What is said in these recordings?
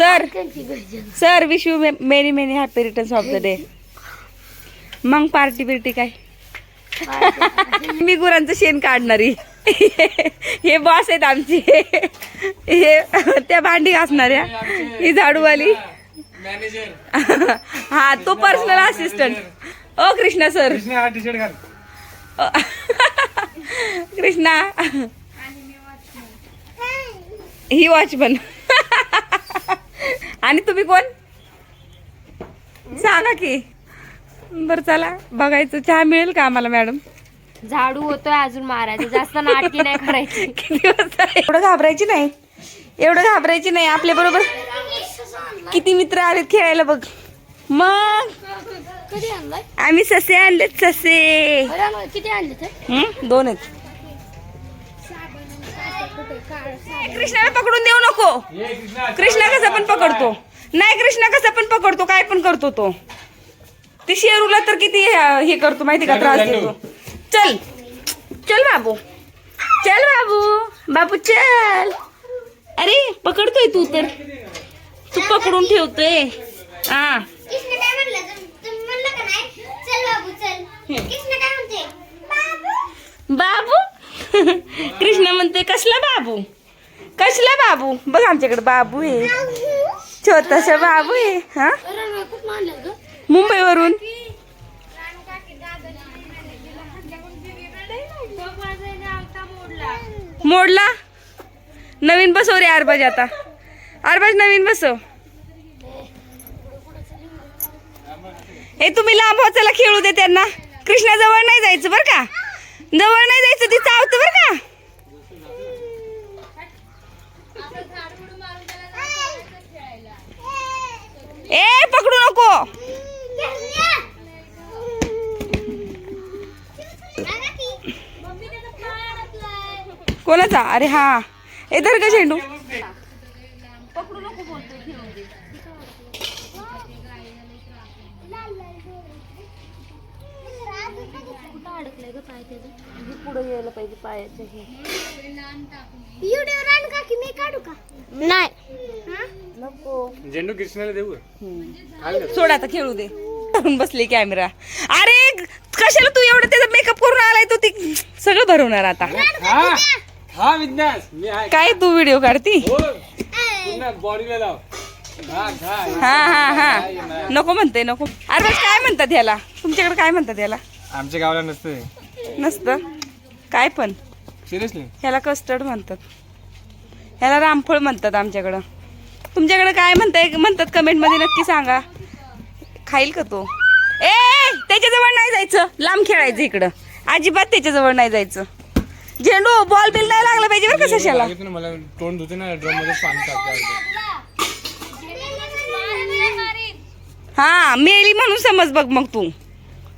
Sir sir wish you many many happy returns of the day मग party बिर्टी काय? मी गुरांचं शेण काढणारी. हे बॉस आहेत आमचे. हे त्या भांडी घासणाऱ्या. ही झाडूवाली. मॅनेजर हा तो पर्सनल असिस्टंट ओ कृष्णा सर कृष्णा ही वॉचमन आणि तुम्ही कोण? सांगा की. बरं चला. बघायचं. चहा मिळेल का आम्हाला मॅडम? झाडू होतोय अजून मारायचं. जास्त नाटकी नाही करायची. एवढं घाबरायची नाही. एवढं घाबरायची नाही. आपल्या बरोबर किती मित्र आलेत खेळायला बघ. मग? आम्ही ससे आणलेत ससे. किती आणले? दोन आहेत. कृष्णाला पकडून देऊ नको. कृष्णा कसा पण पकडतो. नाही कृष्णा कसा पण पकडतो काय पण करतो तो. ते शेरूला तर किती हे करतो माहिती का त्रास देतो. चल. चल बाबू. चल बाबू. बाबू चल. अरे पकडतोय तू तर. तू पकडून ठेवतोय. हा. बाबू चल. कृष्ण म्हणते कृष्णा म्हणते कसला बाबू? कसला बाबू? बघ आमच्याकडे बाबू आहे. छोटासा बाबू आहे हा? मुंबईवरून. मोडला? नवीन बसव रे अरबाज आता. अरबाज नवीन बसव. हे तुम्ही लांब हो चला खेळू दे त्यांना. कृष्णाजवळ नाही जायचं बरं का? जवळ नाही जायचं ती चावतं बर का. ए पकडू नको. कोणाचा? अरे हा. ए धर का झेंडू पुढे गेलं पाहिजे पायाचं हे. व्हिडिओ रान का की मी काढू का? नाही. नको. झेंडू कृष्णाला देऊ सोड आता खेळू दे. धरून बसले कॅमेरा अरे कशाला तू एवढं त्याचा मेकअप करून आलाय? तो ती सगळं भरवणार आता. हा हा आहे. काय तू व्हिडिओ काढती? हो. पुन्हा बॉडीला लाव. हा घा हा हा हा. नको म्हणते नको. अरे काय म्हणतात ह्याला तुमच्याकडे काय म्हणतात ह्याला आमच्या गावाला नसतं नसतं. काय पण. सिरियसली ह्याला कस्टर्ड म्हणतात. ह्याला रामफळ म्हणतात आमच्याकडं. तुमच्याकडे काय म्हणताय? म्हणतात कमेंटमध्ये नक्की सांगा. खाईल का तो? ए त्याच्याजवळ नाही जायचं. लांब खेळायचं इकडं. अजिबात त्याच्याजवळ नाही जायचं. झेंडू बॉल बिल नाही लागला पाहिजे बरं का सशाला? सांगितलं ना मला तोंड धुते ना ड्रममध्ये पाणी हा मेली म्हणून समज बघ मग तू.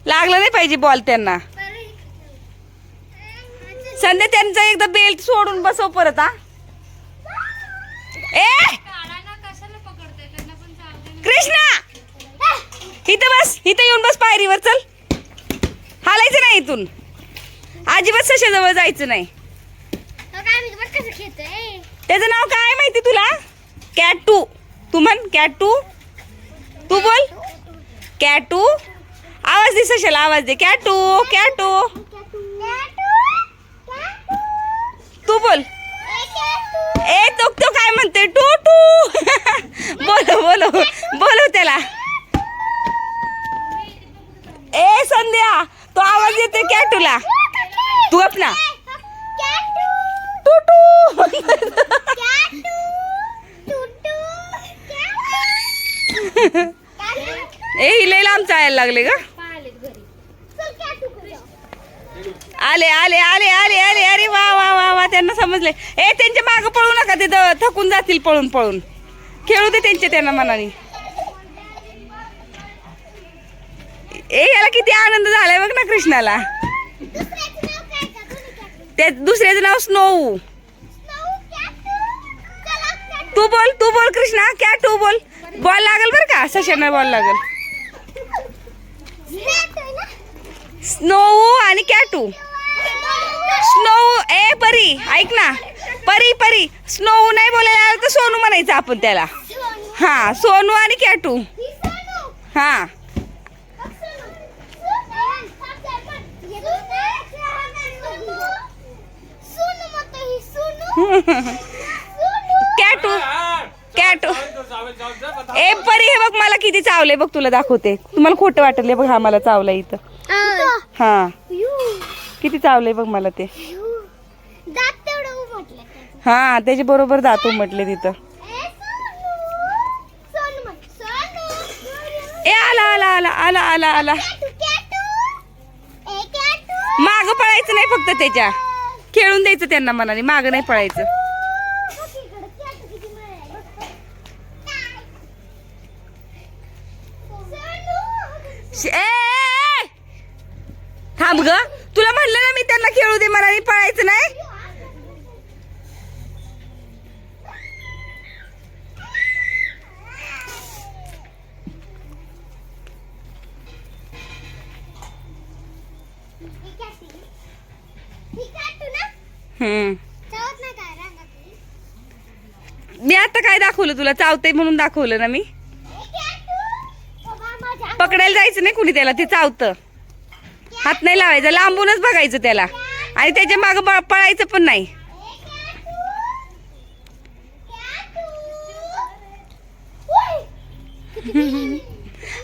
लागला नाही पाहिजे बॉल त्यांना. संध्या त्यांचा एकदा बेल्ट सोडून बसव परत हा. ए! कृष्णा! इथं बस इथं येऊन बस पायरीवर चल. हालायचं नाही इथून. अजिबात सशाजवळ जायचं नाही. काय मी बघ कसं खेळतोय? त्याचं नाव काय माहिती तुला? कॅटू. तू म्हण कॅटू. तू बोल. कॅटू. आवाज दे सशाला आवाज दे. कॅटू कॅटू. तू बोल. ए तो तो काय म्हणते टू टू. बोलो बोलो बोलो त्याला. ए संध्या तो आवाज येते कॅटूला तू अपना टू टू. ए हिला लांब चालायला लागले का आले आले आले आले आले अरे वा वा वा वा त्यांना समजले. ए त्यांच्या मागं पळू नका ते द- थकून जातील पळून पळून. खेळू दे त्यांच्या त्यांना मनाने. ए याला किती आनंद झालाय बघ ना कृष्णाला. त्या दुसऱ्याचं नाव स्नोऊ. तू बोल तू बोल कृष्णा क्या तू बोल. बॉल लागल बर का? सशांना बॉल लागल. स्नोऊ आणि कॅटू स्नोऊ ए परी ऐक ना परी परी स्नोऊ नाही बोलायला आलं तर सोनू म्हणायचं आपण त्याला हा सोनू आणि कॅटू ही सोनू हा सोनू सोनू. हे. सोनू सोनू ही सोनू सोनू कॅटू. कॅटू. ए परी हे बघ मला किती चावले बघ तुला दाखवते तुम्हाला खोटं वाटलं बघ हा मला चावला इथं हा किती चावले बघ मला ते. हा त्याच्या बरोबर दात म्हटले तिथं. ए, आला आला आला आला आला आला. माग पळायचं नाही फक्त त्याच्या. खेळून द्यायचं त्यांना मनाने माग नाही पळायचं. ए! थांब ग. तुला म्हणलं ना मी त्यांना खेळू दे मला पळायचं नाही? हम्म. मी आता काय दाखवलं तुला? चावते म्हणून दाखवलं ना मी. पकडायला जायचं नाही कुणी त्याला? ते चावतं. हात नाही लावायचा लांबूनच बघायचं त्याला. आणि त्याच्या माग पळायचं पण नाही.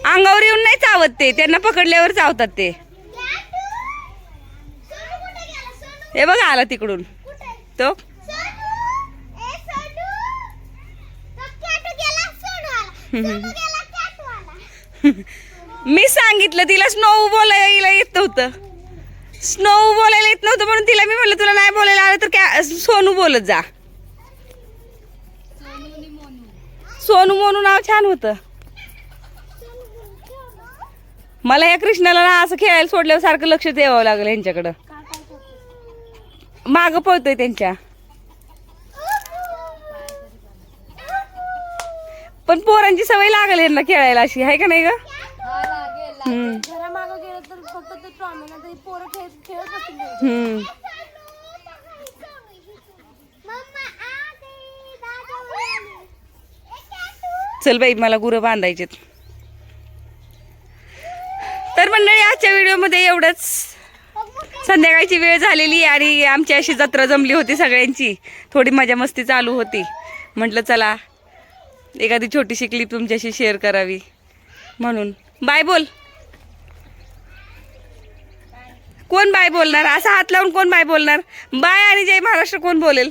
अंगावर येऊन नाही चावत ते त्यांना पकडल्यावर चावतात ते. हे बघा आला तिकडून. तो? मी सांगितलं तिला स्नो बोलायला येत नव्हतं. स्नो बोलायला येत नव्हतं म्हणून तिला मी म्हणलं तुला नाही बोलायला आलं तर काय सोनू बोलत जा. सोनू मोनू नाव छान होतं. मला या कृष्णाला ना असं खेळायला सोडल्यावर सारखं लक्ष द्यावं लागलं यांच्याकडं. माग पळतोय त्यांच्या. पण पोरांची सवय लागेल यांना खेळायला अशी आहे का नाही ग? गेलं तर फक्त ते पोरं खेळ खेळत हम्म. चल बाई मला गुरं बांधायचेत. तर मंडळी आजच्या व्हिडिओमध्ये एवढंच. संध्याकाळची वेळ झालेली आणि आमची अशी जत्रा जमली होती सगळ्यांची. थोडी मजा मस्ती चालू होती. म्हटलं चला एखादी छोटीशी क्लिप तुमच्याशी शेअर करावी. म्हणून. बाय बोल. कोण बाय बोलणार? असा हात लावून कोण बाय बोलणार? बाय आणि जय महाराष्ट्र कोण बोलेल?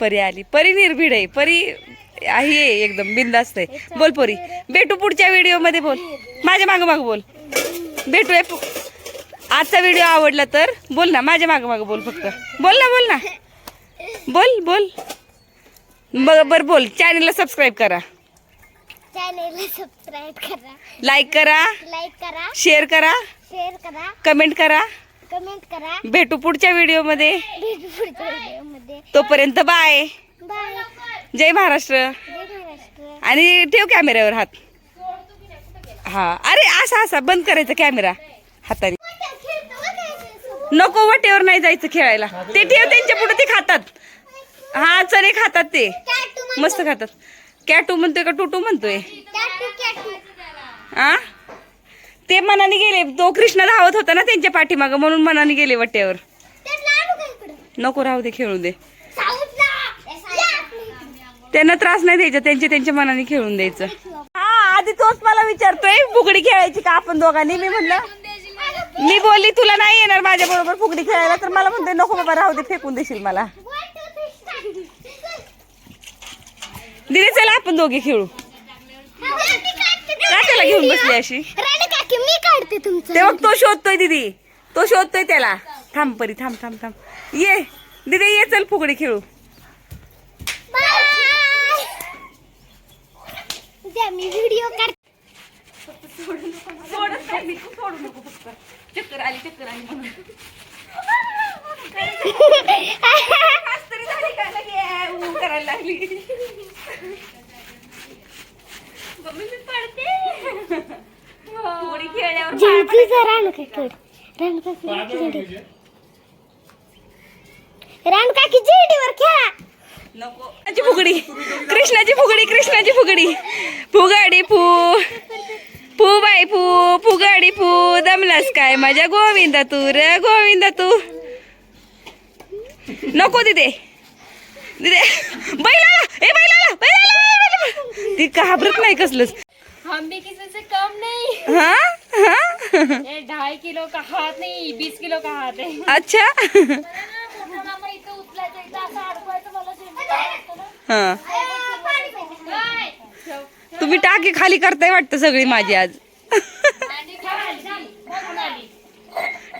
परी आली. परी निर्भीड आहे. परी आहे एकदम बिंदास्त आहे. बोल परी. भेटू पुढच्या व्हिडिओमध्ये बोल. माझ्या मागं मागं बोल. भेटूया पु- आजचा व्हिडिओ आवडला तर बोल ना. माझ्या मागं मागं बोल फक्त. बोल ना बोल ना. बोल बोल. बरं बोल. चॅनलला सबस्क्राईब करा. चॅनेलला सबस्क्राईब करा. लाईक करा. लाईक करा. शेअर करा. शेअर करा. कमेंट करा. कमेंट करा. भेटू पुढच्या व्हिडिओमध्ये. भेटू पुढच्या व्हिडिओमध्ये. तोपर्यंत बाय बाय जय महाराष्ट्र. जय महाराष्ट्र. आणि ठेव कॅमेऱ्यावर हात. हा. अरे असा असा. बंद करायचा कॅमेरा हाताने. नको वाटेवर नाही जायचं खेळायला. ते ठेव त्यांच्या पुढे ते खातात. हा चणे खातात ते. मस्त खातात. कॅटू म्हणतोय का टुटू म्हणतोय? आ? ते मनाने गेले. तो कृष्ण धावत होता ना त्यांच्या पाठीमागं म्हणून मनाने गेले वाट्यावर नको राहू दे खेळू दे. त्यांना त्रास नाही द्यायचा त्यांचे त्यांच्या मनाने खेळून द्यायचं. हा आधी तोच मला विचारतोय फुगडी खेळायची का आपण दोघांनी? मी म्हणलं मी बोलली तुला नाही येणार माझ्या बरोबर फुगडी खेळायला तर मला म्हणते नको बाबा राहू दे फेकून देशील मला. दिदी चला आपण दोघे खेळू. का त्याला घेऊन बसली अशी? राणी काकी मी काढते तुमचं. ते बघ तो शोधतोय दीदी. तो शोधतोय त्याला. थांब परी थांब थांब थांब. ये. दीदी ये चल फुगडी खेळू. मी व्हिडिओ नाही मी, तू सोडू नको फक्त. चक्कर आली चक्कर आली म्हणून आज तरी झाली का लगे ऊ करायला लागली मम्मी मी पडते फुगडी खेळल्यावर पाय जिंकीचं रान काकी रान काकी जिंडी रान काकी जिंडीवर खेळा नको. फुगडी. कृष्णाची फुगडी कृष्णाची फुगडी. फुगाडी फू फू बाई फू फुगाडी फू दमलास काय माझ्या गोविंदा तू र गोविंदा तू? नको तिथे तिथे बैलाला. ए बैलाला. बैलाला. बैलाला. ती घाबरत नाही कसलंच. हम भी किसी से कम नहीं। हा? हा? ये ढाई किलो का हाथ नहीं बीस किलो का हाथ है। अच्छा? हा? तुम्ही टाकी खाली करताय वाटतं सगळी माझी आज.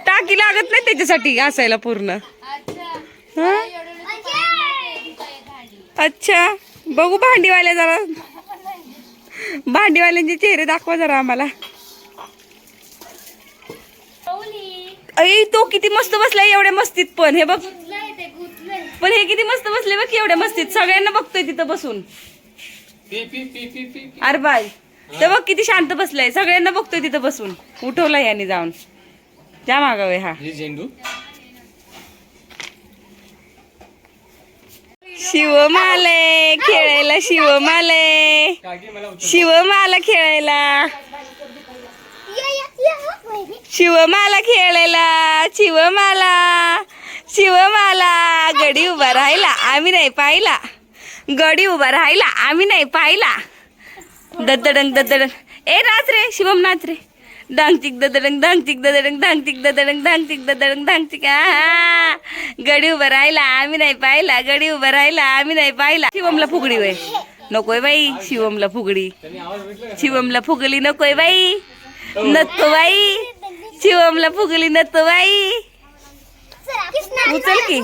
टाकी लागत नाही त्याच्यासाठी असायला पूर्ण. अच्छा? एवढं भांडी अच्छा. बघू भांडीवाल्या जरा भांडीवाल्यांचे चेहरे दाखवा जरा आम्हाला. ऐ तो किती मस्त बसलाय एवढ्या मस्तीत पण हे बघ. पण हे किती मस्त बसले बघ एवढ्या मस्तीत. सगळ्यांना बघतोय तिथं बसून. पी पी पी पी पी अरे बाय ते बघ किती शांत बसलाय. सगळ्यांना बघतोय तिथं बसून. उठवलाय याने जाऊन. जा मागावे हा. हे शिवमाले खेळायला शिवमाले. शिवमाला खेळायला. शिवमाला खेळायला शिवमाला. शिवमाला गडी उभा राहिला आम्ही नाही पाहिला. गडी उभा राहिला आम्ही नाही पाहिला. ददडंग ददडंग ए नाच रे शिवम नाच रे. डांगचिक ददडंग डांगचिक ददडंग डांगचिक ददडंग डांगचिक ददडंग डांगचिक आ गडी उभा राहिला आम्ही नाही पाहिला गडी उभा राहिला आम्ही नाही पाहिला. शिवमला फुगडी वय नकोय बाई शिवमला फुगडी. शिवमला फुगली नकोय बाई. नतो बाई. शिवमला फुगली नतो बाई. उचल की.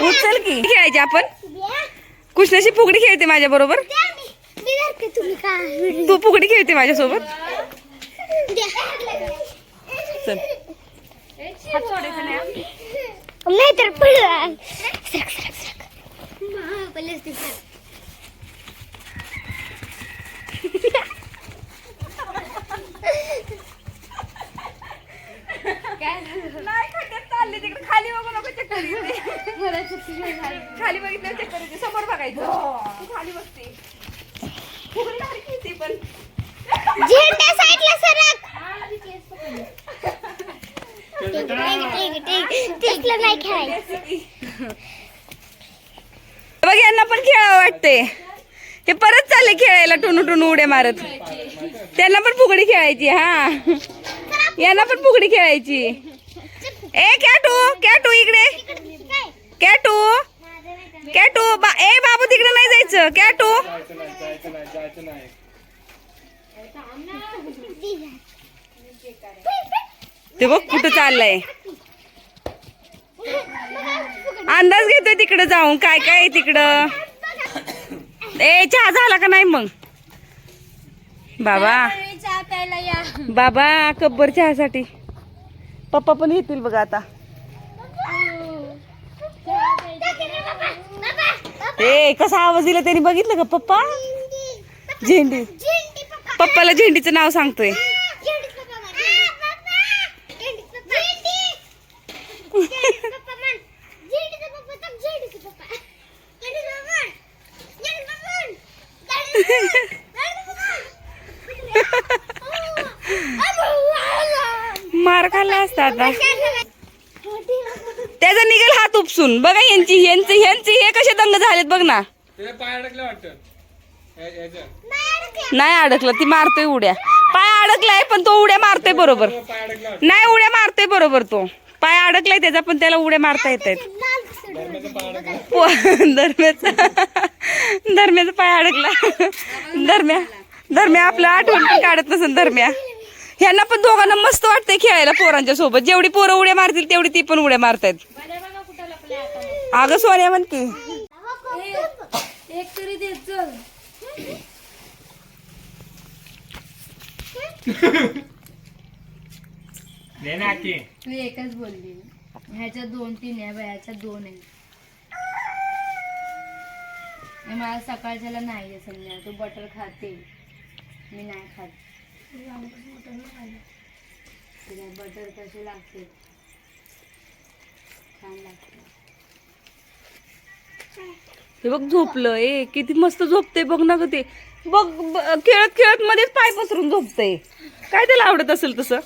उचल की. खेळायची आपण. कृष्णाची फुगडी खेळते माझ्या बरोबर. तू फुगडी खेळते माझ्यासोबत. चल. नाही तर पडलं सरक सरक सरक. नाही खड्ड्यात चालले तिकडे. खाली बघू नको चक्कर येते. खाली बघितलं चक्कर येते समोर बघायचं. तू खाली बसते. फुगडी पण साईडला सरक ठीक आहे, ठीक आहे, तिथलं नाही खेळायचं. बघ यांना पण खेळावं वाटते हे परत चालले खेळायला टुनू टुनू उड्या मारत. त्यांना पण फुगडी खेळायची हा. यांना पण फुगडी खेळायची. ए कॅटू कॅटू इकडे? कॅटू कॅटू बा ए बाबू तिकडे नाही जायचं. कॅटू. ते बघ कुठं चाललंय. अंदाज घेतोय तिकडं जाऊन. काय काय आहे तिकडं? ए चहा झाला का नाही मग? बाबा. बाबा कब्बर चहासाठी. पप्पा पण येतील बघा आता. ए कसा आवाज दिला त्यांनी? बघितलं का पप्पा? झेंडी झेंडी. पप्पाला झेंडीचं नाव सांगतोय झेंडीच पप्पा म्हण. झेंडीच पप्पा. झेंडीच पप्पा म्हण. झेंडीचं पप्पा तर झेंडीचं पप्पा. झेंडीचं पप्पा म्हण. झेंडीचं पप्पा म्हण. झेंडीचं पप्पा. मार खाल्ला असता आता. त्याचा निघेल हात उपसून. बघा यांची यांची यांची. हे कसे दंग झालेत बघ ना. नाही अडकलं. ती मारतोय उड्या. पाय अडकलाय पण तो उड्या मारतोय बरोबर. नाही उड्या मारतोय बरोबर तो. पाय अडकलाय त्याचा पण त्याला उड्या मारता येत आहेत. धर्माचा पाय अडकला. दरम्या दरम्या आपलं आठवण पण काढत नसेल दरम्या ह्यांना पण दोघांना मस्त वाटतंय खेळायला पोरांच्या सोबत. जेवढी पोरं उड्या मारतील तेवढी ती पण उड्या मारतायत. अगं सोन्या म्हण की. एक तरी देत चल दे ना की मी एकच बोलली. ह्याच्यात दोन तीन आहे बाई, ह्याच्यात दोन आहे. मला सकाळच्याला नाही आहे संध्या. तू बटर खाते. मी नाही खात. तुला बटर कसे लागते? छान लागते. हे बघ झोपलं. ए किती मस्त झोपते बघ ना ग ते. बघ ब- खेळत खेळत मध्येच पाय पसरून झोपतंय. काय त्याला आवडत असेल तसं?